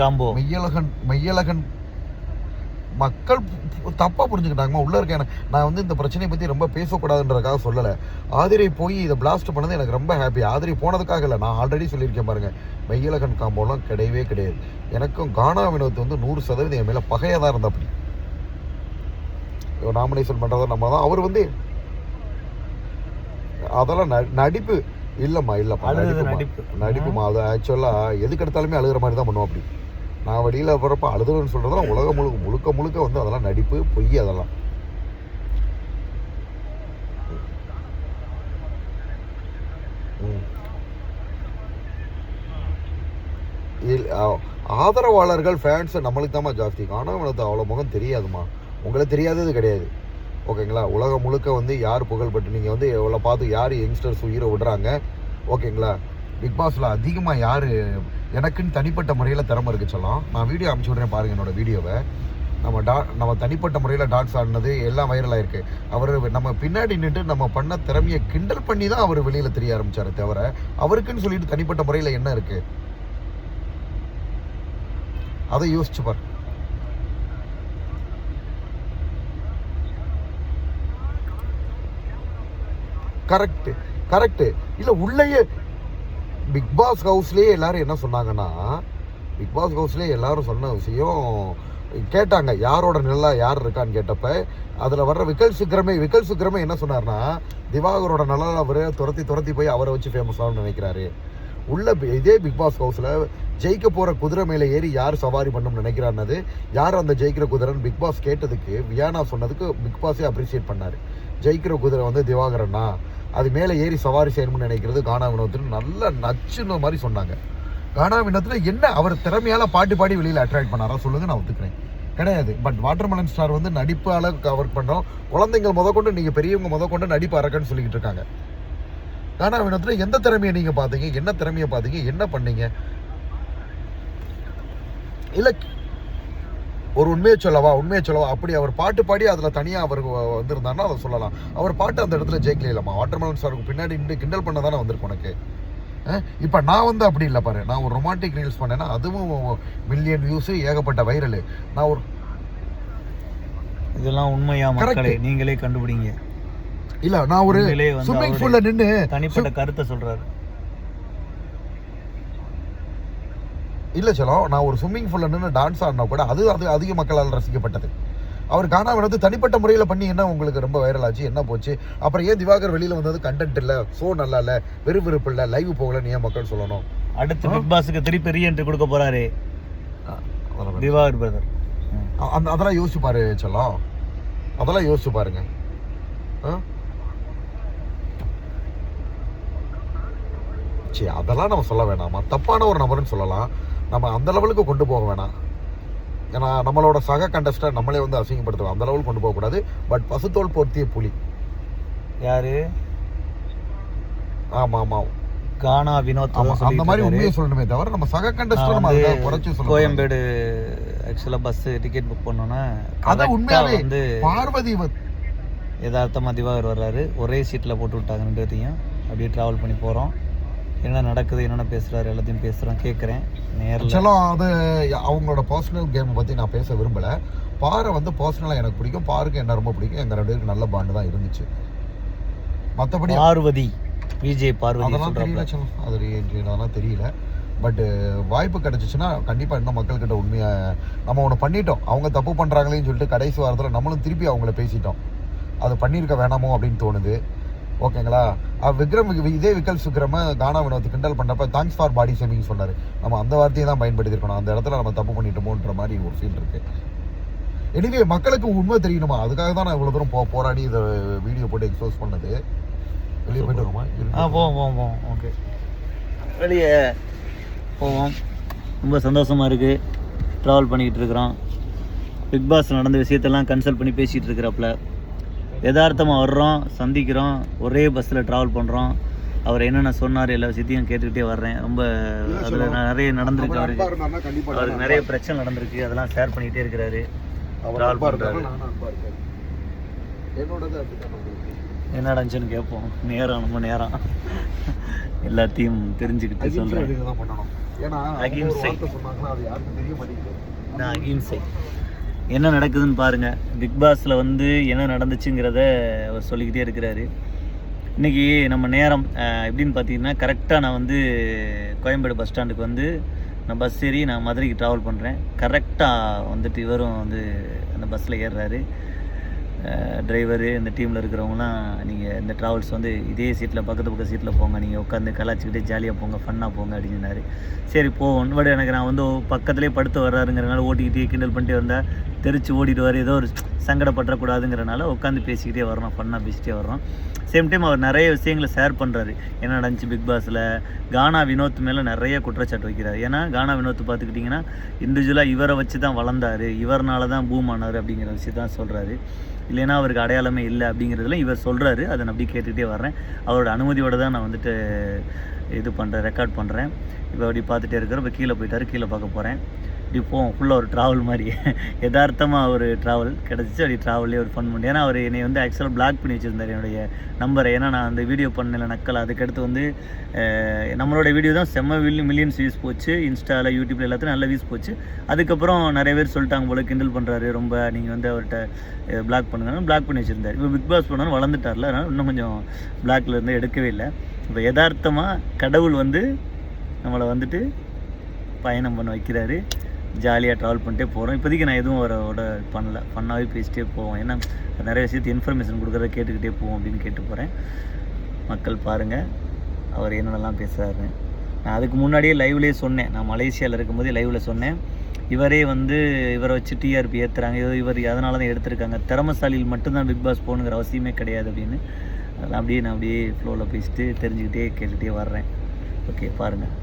Combo. Meiyazhagan Meiyazhagan. மக்கள் தப்பா புரிஞ்சுக்கிட்டாங்கம்மா உள்ள இருக்க நான் வந்து இந்த பிரச்சனையை பத்தி ரொம்ப பேசக்கூடாதுன்றதுக்காக சொல்லல. ஆதிரை போய் இதை பிளாஸ்ட் பண்ணது எனக்கு ரொம்ப ஹாப்பி ஆதிரை போனதுக்காக இல்லை நான் ஆல்ரெடி சொல்லியிருக்கேன் பாருங்க. மெய்யழகன் காம்போலாம் கிடையவே கிடையாது. எனக்கும் கானா வினோத் வந்து நூறு சதவீதம் என் மேல பகையா தான் இருந்தா அப்படி. நாமினேஷன் பண்றத நம்ம தான் அவர் வந்து அதெல்லாம் நடிப்பு. இல்லம்மா நடிப்புமா. நடிப்பு. நடிப்புமா அது ஆக்சுவலா எதுக்கு எடுத்தாலுமே அழுகிற மாதிரி தான் பண்ணுவோம் அப்படி. நான் வெளியில் போகிறப்ப அழுதுன்னு சொல்கிறதெல்லாம் உலகம் முழுக்க முழுக்க முழுக்க வந்து அதெல்லாம் நடிப்பு பொய் அதெல்லாம். ஆ- ஆதரவாளர்கள் ஃபேன்ஸு நம்மளுக்கு தாம்மா ஜாஸ்தி. காணவனுக்கு அவ்வளோ முகம் தெரியாதுமா. உங்களுக்கு தெரியாதது கிடையாது. ஓகேங்களா? உலகம் முழுக்க வந்து யார் புகழ்பட்டு நீங்கள் வந்து எவ்வளோ பார்த்து யார் யங்ஸ்டர்ஸ் உயிரை விடுறாங்க? ஓகேங்களா? பிக் பாஸில் அதிகமாக யார் எனக்குன்னு தனிப்பட்ட முறையில் திறமை இருக்கு சொல்லலாம். நான் வீடியோ அனுப்பிச்சி விட்றேன் பாருங்க என்னோட வீடியோவை நம்ம டா நம்ம தனிப்பட்ட முறையில் டான்ஸ் ஆடினது எல்லாம் வைரலாக இருக்குது அவர் நம்ம பின்னாடி நின்று நம்ம பண்ண திறமையை கிண்டல் பண்ணி தான் அவர் வெளியில் தெரிய ஆரம்பித்தார் தவிர அவருக்குன்னு சொல்லிட்டு தனிப்பட்ட முறையில் என்ன இருக்குது அதை யோசிச்சு பார். கரெக்டு கரெக்டு இல்லை உள்ளேயே பிக் பாஸ் ஹவுஸ்லேயே எல்லாரும் என்ன சொன்னாங்கன்னா பிக் பாஸ் ஹவுஸ்லேயே எல்லாரும் சொன்ன விஷயம் கேட்டாங்க. யாரோட நிழலாக யார் இருக்கான்னு கேட்டப்ப அதில் வர்ற விக்கல் சுக்கிரமே விக்கல் சுக்கிரமே என்ன சொன்னார்னா திவாகரோட நிழல் அவரு துரத்தி துரத்தி போய் அவரை வச்சு ஃபேமஸ் ஆகணும்னு நினைக்கிறாரு. உள்ள இதே பிக் பாஸ் ஹவுஸில் ஜெயிக்க போகிற குதிரை மேலே ஏறி யார் சவாரி பண்ணணும்னு நினைக்கிறான்னது யார் அந்த ஜெயிக்கிற குதிரைன்னு பிக் பாஸ் கேட்டதுக்கு வியானா சொன்னதுக்கு பிக் பாஸே அப்ரிசியேட் பண்ணார். ஜெயிக்கிற குதிரை வந்து திவாகரன்னா அது மேலே ஏறி சவாரி செய்யணும்னு நினைக்கிறது கானா வினோத்னு நல்ல நச்சுன மாதிரி சொன்னாங்க. கானா வினோத்தில் என்ன அவர் திறமையால் பாட்டு பாடி வெளியில் அட்ராக்ட் பண்ணாரா சொல்லுங்க நான் ஒத்துக்கிறேன். கிடையாது. பட் வாட்டர்மலன் ஸ்டார் வந்து நடிப்பால் கவர் பண்ணோம். குழந்தைங்கள் முத கொண்டு பெரியவங்க முத கொண்டு நடிப்பு அரக்கன்னு சொல்லிக்கிட்டு இருக்காங்க. கானா வினோத்தில் எந்த திறமையை நீங்கள் பார்த்தீங்க? என்ன திறமையை பார்த்தீங்க? என்ன பண்ணீங்க? இல்லை ஒரு உண்மையை சொல்லவா உண்மையை சொல்லவா? அப்படி அவர் பாட்டு பாடி அதுல தனியா அவர் வந்திருந்தாருன்னா அதை சொல்லலாம். அவர் பாட்டு அந்த இடத்துல ஜெயிக்கலாமா வாட்டர்மெலன் ஸ்டாருக்கு பின்னாடி நின்று கிண்டல் பண்ண தானே வந்திருக்கு உனக்கு. இப்ப நான் வந்து அப்படி இல்லை பாரு. நான் ஒரு ரொமான்டிக் ரீல்ஸ் பண்ணேன்னா அதுவும் மில்லியன் வியூஸ் ஏகப்பட்ட வைரல் நான் ஒரு இதெல்லாம் உண்மையா மக்களே. நீங்களே கண்டுபிடிங்க. இல்ல நான் ஒரு ஸ்விம்மிங் பூல்ல நின்று தனிப்பட்ட கருத்தை சொல்றாரு. இல்ல செல்லம் நான் ஒரு ஸ்விம்மிங் பூல்ல நின்று டான்ஸ் ஆடினா கூட அது அது அதிக மக்களால் ரசிக்கப்பட்டது. அவர் காணா வந்து தனிப்பட்ட முறையில் பண்ணி என்ன உங்களுக்கு ரொம்ப வைரல் ஆச்சு என்ன போச்சு? அப்புறம் ஏன் திவாகர் வெளியில வந்தது கண்டென்ட் இல்ல ஷோ நல்லா இல்ல விறுவிறுப்பு இல்ல லைவ் போகலன்னு ஏன் மக்கள் சொல்லணும்? அடுத்து பிக் பாஸுக்கு திருப்பி ரீஎன்ட்ரி கொடுக்க வேண்டாம். திவாகர் பிரதர் அந்த அதெல்லாம் யோசிச்சு பாரு செல்லம். அதெல்லாம் யோசிச்சு பாருங்க? சரி அதெல்லாம் நம்ம சொல்ல வேணாமா? தப்பான ஒரு நபர்னு சொல்லலாம். நம்ம அந்த லெவலுக்கு கொண்டு போக வேணாம். ஏன்னா நம்மளோட சக கண்டஸ்டர் நம்மளே வந்து அசிங்கப்படுத்துவோம் அந்த லெவலுக்கு கொண்டு போகக்கூடாது பட் பசுத்தோல் பொருத்திய புலி. யாரு? ஆமா ஆமா கானா வினோத் அந்த மாதிரி உண்மையை சொல்லணுமே தவிர நம்ம சக கண்டஸ்டர் நம்ம அதை குறைச்சு சொல்லணும். கோயம்பேடு ஆக்சுவலா பஸ் டிக்கெட் புக் பண்ணோன்னா ஆ உண்மையாவே வந்து பார்வதி வந்து- யதார்த்தமா திவாகர் வர்றாரு. ஒரே சீட்ல போட்டு விட்டாங்க ரெண்டு பேர்த்தையும் அப்படியே டிராவல் பண்ணி போறோம். என்ன நடக்குது என்னென்ன பேசுறாரு எல்லாத்தையும் பேசுறோம் கேட்குறேன் நேரில். செல்லம் அது அவங்களோட பர்சனல் கேம் பற்றி நான் பேச விரும்பல. பாறை வந்து பர்சனலாக எனக்கு பிடிக்கும். பாருக்கு என்ன ரொம்ப பிடிக்கும். எங்கள் ரெண்டு பேருக்கு நல்ல பாண்டு தான் இருந்துச்சு. மற்றபடி பார்வதி விஜய் பார்வதி அதெல்லாம் தெரியல அது அதெல்லாம் தெரியல. பட்டு வாய்ப்பு கிடைச்சிச்சுன்னா கண்டிப்பாக இன்னும் மக்கள்கிட்ட உண்மையாக நம்ம ஒன்று பண்ணிட்டோம். அவங்க தப்பு பண்ணுறாங்களேன்னு சொல்லிட்டு கடைசி வாரத்தில் நம்மளும் திருப்பி அவங்கள பேசிட்டோம். அது பண்ணியிருக்க வேணாமோ அப்படின்னு தோணுது. ஓகேங்களா? விக்ரம் இதே விக்கல் சுக்ரம கானா வினோத் கிண்டல் பண்ணப்ப தேங்க்ஸ் ஃபார் பாடி ஷேமிங் சொன்னார். நம்ம அந்த வார்த்தையை தான் பயன்படுத்தியிருக்கணும். அந்த இடத்துல நம்ம தப்பு பண்ணிட்டோமோன்ற மாதிரி ஒரு ஃபீல் இருக்கு. எனிவே மக்களுக்கு உண்மை தெரியணுமா? அதுக்காக தான் நான் இவ்வளோ தூரம் போ போராடி இதை வீடியோ போட்டு எக்ஸ்போஸ் பண்ணது. வெளியே போயிட்டு வருமா ஆ போவோம் போவோம் போவோம். ஓகே. வெளியே போவோம். ரொம்ப சந்தோஷமா இருக்கு. ட்ராவல் பண்ணிக்கிட்டு இருக்கிறோம். பிக் பாஸ் நடந்த விஷயத்தெல்லாம் கன்சல்ட் பண்ணி பேசிகிட்டு இருக்கிறாப்புல. யதார்த்தமாக வர்றோம் சந்திக்கிறோம் ஒரே பஸ்ஸில் ட்ராவல் பண்ணுறோம் அவர் என்னென்ன சொன்னார் எல்லா விஷயத்தையும் கேட்டுக்கிட்டே வர்றேன். ரொம்ப அதில் நிறைய நடந்திருக்கு. அவருக்கு அவருக்கு நிறைய பிரச்சனை நடந்திருக்கு. அதெல்லாம் ஷேர் பண்ணிக்கிட்டே இருக்கிறாரு. அப்படிதான் உங்களுக்கு. என்ன நடந்துச்சுன்னு கேட்போம். நேரம் ரொம்ப நேரம். எல்லாத்தையும் தெரிஞ்சுக்கிட்டு சொல்கிறேன் ஏன்னா சொன்னாங்கன்னா அது யாருக்கும் தெரிய மாட்டேங்குது. நான் அகிம்சை. என்ன நடக்குதுன்னு பாருங்கள் பிக் பாஸில் வந்து என்ன நடந்துச்சுங்கிறத அவர் சொல்லிக்கிட்டே இருக்கிறாரு. இன்னைக்கு நம்ம நேரம் எப்படின்னு பார்த்தீங்கன்னா கரெக்டாக நான் வந்து கோயம்பேடு பஸ் ஸ்டாண்டுக்கு வந்து நான் பஸ் ஏறி நான் மதுரைக்கு ட்ராவல் பண்ணுறேன் கரெக்டாக வந்துட்டு இவரும் வந்து அந்த பஸ்ஸில் ஏறுறாரு. டிரைவரு இந்த டீமில் இருக்கிறவங்களாம் நீங்கள் இந்த ட்ராவல்ஸ் வந்து இதே சீட்டில் பக்கத்து பக்கம் சீட்டில் போங்க. நீங்கள் உட்காந்து கலாச்சிக்கிட்டு ஜாலியாக போங்க ஃபன்னாக போங்க அப்படின்னு சரி போவோம். பட் எனக்கு நான் வந்து பக்கத்துலேயே படுத்து வர்றாருங்கிறனால ஓட்டிக்கிட்டே கிண்டல் பண்ணிட்டே வந்தால் தெரிச்சு ஓடிடுவார். ஏதோ ஒரு சங்கடப்படக்கூடாதுங்கிறனால உட்காந்து பேசிக்கிட்டே வரோம் ஃபன்னாக பேசிகிட்டே வரோம் சேம் டைம் அவர் நிறைய விஷயங்களை ஷேர் பண்ணுறாரு என்ன நடந்துச்சு பிக் பாஸில் கானா வினோத் மேலே நிறைய குற்றச்சாட்டு வைக்கிறார். ஏன்னா கானா வினோத் பார்த்துக்கிட்டிங்கன்னா இண்டிவிஜுவலாக இவரை வச்சு தான் வளர்ந்தார். இவர்னால தான் பூம் ஆனார் அப்படிங்கிற விஷயத்தான் சொல்கிறாரு இல்லைன்னா அவருக்கு அடையாளமே இல்லை அப்படிங்கிறதுல இவர் சொல்கிறாரு அதை நான் அப்படியே கேட்டுகிட்டே வர்றேன். அவரோட அனுமதியோடு தான் நான் வந்துட்டு இது பண்ணுறேன் ரெக்கார்ட் பண்ணுறேன் இப்போ அப்படி பார்த்துட்டே இருக்கிறோம் இப்போ கீழே போயிட்டாரு. கீழே பார்க்க போகிறேன் இப்படி போவோம் ஃபுல்லாக ஒரு ட்ராவல் மாதிரி. யதார்த்தமாக ஒரு ட்ராவல் கிடச்சிச்சு அப்படி ட்ராவல்லே ஒரு ஃபன் பண்ணி ஏன்னா அவர் என்னை வந்து ஆக்சுவலாக பிளாக் பண்ணி வச்சுருந்தார் என்னுடைய நம்பரை ஏன்னா நான் அந்த வீடியோ பண்ணல நக்கல். அதுக்கடுத்து வந்து நம்மளோட வீடியோ தான் செம்ம வில்லி மில்லியன்ஸ் வியூஸ் போச்சு. இன்ஸ்டாவில் யூடியூப்பில் எல்லாத்தையும் நல்ல வியூஸ் போச்சு. அதுக்கப்புறம் நிறைய பேர் சொல்லிட்டாங்க போல கிண்டல் பண்ணுறாரு ரொம்ப நீங்கள் வந்து அவர்கிட்ட பிளாக் பண்ணுங்கன்னு பிளாக் பண்ணி வச்சுருந்தார். இப்போ பிக் பாஸ் பண்ணாலும் வளர்ந்துட்டார்ல. அதனால் இன்னும் கொஞ்சம் பிளாக்ல இருந்து எடுக்கவே இல்லை. இப்போ யதார்த்தமாக கடவுள் வந்து நம்மளை வந்துட்டு பயணம் பண்ண வைக்கிறாரு. ஜாலியாக ட்ராவல் பண்ணிட்டே போகிறோம் இப்போதைக்கு நான் எதுவும் அவரோட பண்ணல. பண்ணாவே பேசிட்டே போவோம். ஏன்னா நிறைய விஷயத்து இன்ஃபர்மேஷன் கொடுக்குறத கேட்டுக்கிட்டே போவோம் அப்படின்னு கேட்டு போகிறேன் மக்கள் பாருங்கள் அவர் என்னென்னலாம் பேசுகிறாரு நான் அதுக்கு முன்னாடியே லைவ்லேயே சொன்னேன். நான் மலேசியாவில் இருக்கும்போதே லைவில் சொன்னேன். இவரே வந்து இவரை வச்சு டிஆர்பி ஏற்றுறாங்க இது இவர் அதனால தான் எடுத்திருக்காங்க. திறமசாலியில் மட்டும்தான் பிக் பாஸ் போகணுங்கிற அவசியமே கிடையாது அப்படின்னு. அதெல்லாம் அப்படியே நான் அப்படியே ஃப்ளோவில் பேசிட்டு தெரிஞ்சுக்கிட்டே கேட்டுகிட்டே வர்றேன். ஓகே பாருங்கள்